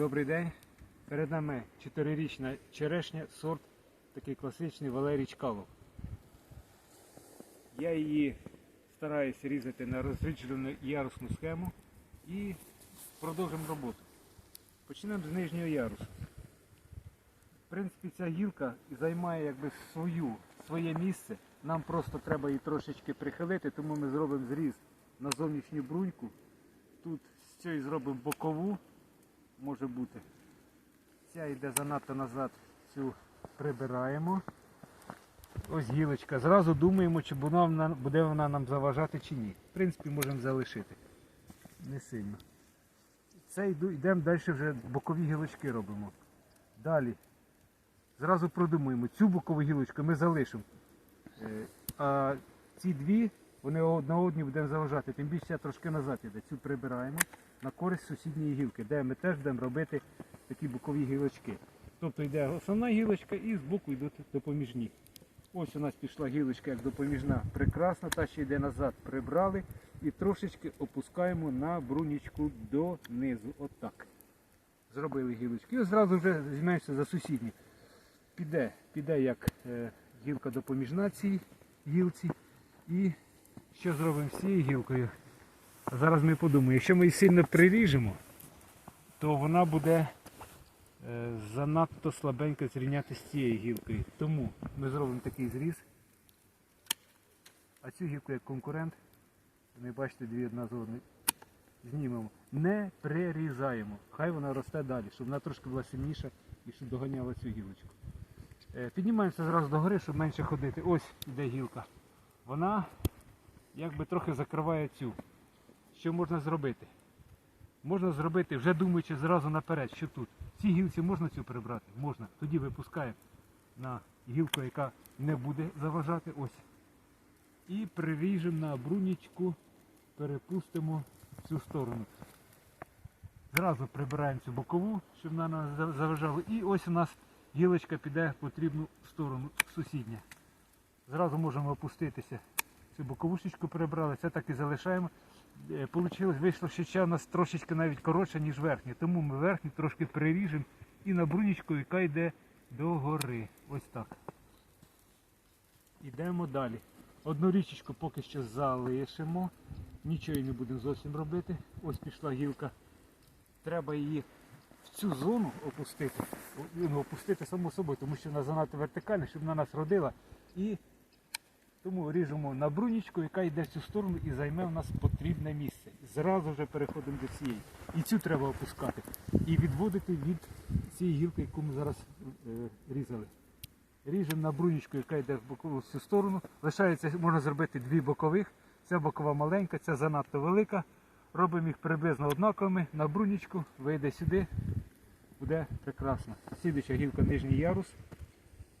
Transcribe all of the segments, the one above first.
Добрий день. Перед нами 4-річна черешня, сорт такий класичний Валерій Чкалов. Я її стараюся різати на розріджену ярусну схему і продовжимо роботу. Почнемо з нижнього ярусу. В принципі, ця гілка займає якби свою, своє місце. Нам просто треба її трошечки прихилити, тому ми зробимо зріз на зовнішню бруньку. Тут з цієї зробимо бокову, може бути. Ця йде занадто назад, цю прибираємо. Ось гілочка. Зразу думаємо, чи вона буде вона нам заважати чи ні. В принципі, можемо залишити. Не сильно. Це йдемо далі вже бокові гілочки робимо. Далі. Зразу продумуємо. Цю бокову гілочку ми залишимо. Е, А ці дві, вони одна одній будемо заважати. Тим більше я трошки назад іде. Цю прибираємо на користь сусідньої гілки, де ми теж будемо робити такі бокові гілочки. Тобто йде основна гілочка і з боку йдуть допоміжні. Ось у нас пішла гілочка як допоміжна, прекрасна, та ще йде назад, прибрали і трошечки опускаємо на брунічку донизу. Отак. Зробили гілочки. І одразу вже візьмемося за сусідні. Піде, піде як е, гілка допоміжна цій гілці. І що зробимо з цією гілкою? Зараз ми подумаємо, якщо ми її сильно приріжемо, то вона буде е, занадто слабенько зрівняти з цією гілкою. Тому ми зробимо такий зріз. А цю гілку як конкурент, ви бачите дві одна з одної, знімемо. Не прирізаємо. Хай вона росте далі, щоб вона трошки була сильніша і щоб доганяла цю гілочку. Е, Піднімаємося зразу до гори, щоб менше ходити. Ось іде гілка. Вона якби трохи закриває цю. Що можна зробити? Можна зробити, вже думаючи зразу наперед, що тут. Ці гілці можна цю прибрати? Можна. Тоді випускаємо на гілку, яка не буде заважати. Ось. І приріжемо на брунічку, перепустимо в цю сторону. Зразу прибираємо цю бокову, щоб вона нас заважала. І ось у нас гілочка піде в потрібну сторону сусідня. Зразу можемо опуститися. Цю боковушечку прибрали, це так і залишаємо. Е, Получилось, вийшло, що ще нас трошечки навіть коротше, ніж верхня. Тому ми верхню трошки приріжемо і на брунічку, яка йде до гори. Ось так. Ідемо далі. Одну річечку поки що залишимо. Нічого не будемо зовсім робити. Ось пішла гілка. Треба її в цю зону опустити. Ну, опустити само собою, тому що вона занадто вертикальна, щоб вона нас родила. І тому ріжемо на брунічку, яка йде в цю сторону і займе у нас потрібне місце. Зразу вже переходимо до цієї. І цю треба опускати. І відводити від цієї гілки, яку ми зараз е, різали. Ріжемо на брунічку, яка йде в бокову в цю сторону. Лишається, можна зробити дві бокових. Ця бокова маленька, ця занадто велика. Робимо їх приблизно однаковими. На брунічку вийде сюди. Буде прекрасно. Слідуюча гілка нижній ярус.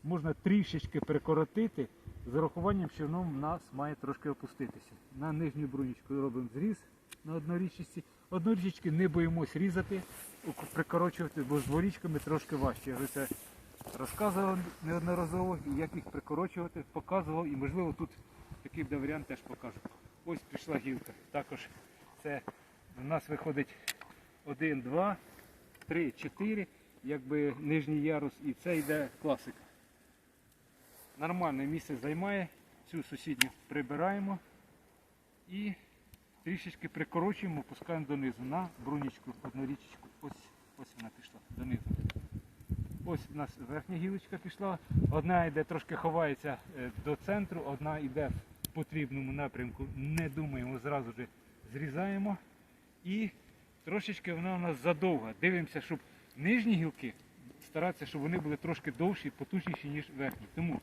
Можна трішечки прикоротити з урахуванням, що воно в нас має трошки опуститися. На нижню брунічку робимо зріз на однорічці. Однорічки не боїмось різати, прикорочувати, бо з дворічками трошки важче. Я вже це розказував неодноразово, як їх прикорочувати, показував і можливо тут такий буде варіант теж покажу. Ось пішла гілка. Також це в нас виходить 1, 2, 3, 4, якби нижній ярус і це йде класика. Нормальне місце займає, цю сусідню прибираємо і трішечки прикорочуємо, опускаємо донизу на брунічку, одну річечку. Ось, ось вона пішла донизу. Ось у нас верхня гілочка пішла. Одна йде трошки ховається е, до центру, одна йде в потрібному напрямку. Не думаємо, зразу ж зрізаємо. І трошечки вона у нас задовга. Дивимося, щоб нижні гілки старатися, щоб вони були трошки довші, потужніші, ніж верхні. Тому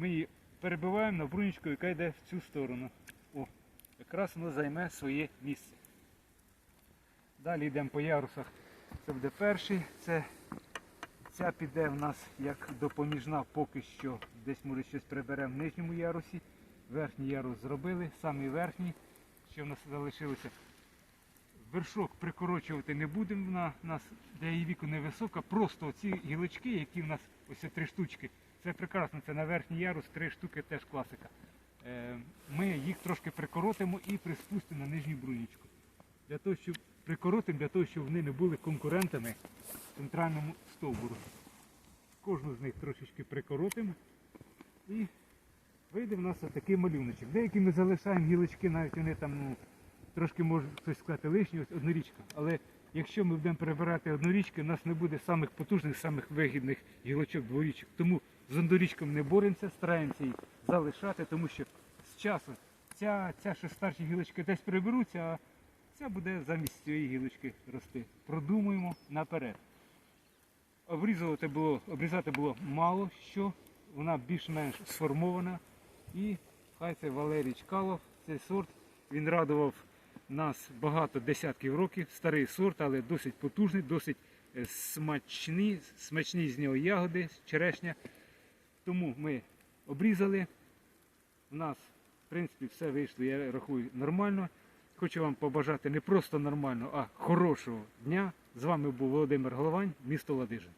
ми її перебиваємо на брунічку, яка йде в цю сторону. О, якраз воно займе своє місце. Далі йдемо по ярусах. Це буде перший. Це Ця піде в нас як допоміжна поки що. Десь може щось приберемо в нижньому ярусі. Верхній ярус зробили, самий верхній, що в нас залишилося. Вершок прикорочувати не будемо, вона нас для її віку невисока. Просто ці гілочки, які в нас ось три штучки, це прекрасно, це на верхній ярус, три штуки теж класика. Е, Ми їх трошки прикоротимо і приспустимо на нижню брунічку. Для того, щоб прикоротимо для того, щоб вони не були конкурентами центральному стовбуру. Кожну з них трошечки прикоротимо і вийде в нас такий малюночок. Деякі ми залишаємо гілочки, навіть вони там ну, трошки може хтось сказати лишні, ось однорічка. Але якщо ми будемо прибирати однорічки, у нас не буде самих потужних, самих вигідних гілочок дворічок. Тому з однорічком не боремося, стараємося їх залишати, тому що з часу ця, ця ще старші гілочки десь приберуться, а ця буде замість цієї гілочки рости. Продумуємо наперед. Обрізувати було, обрізати було мало що, вона більш-менш сформована. І хай це Валерій Чкалов, цей сорт, він радував нас багато десятків років. Старий сорт, але досить потужний, досить е, смачний, смачні з нього ягоди, черешня. Тому ми обрізали. У нас, в принципі, все вийшло, я рахую, нормально. Хочу вам побажати не просто нормально, а хорошого дня. З вами був Володимир Головань, місто Ладижин.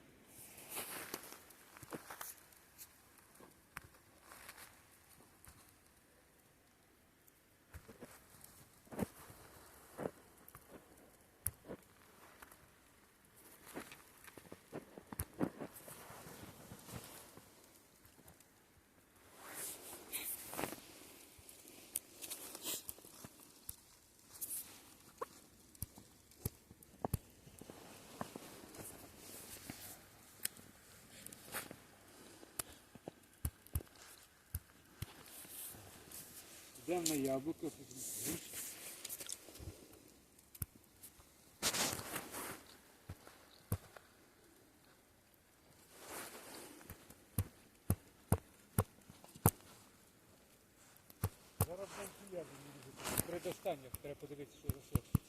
Йдемо на яблуко. Зараз там яблуко. Перед останнім треба подивитися, що за сорт.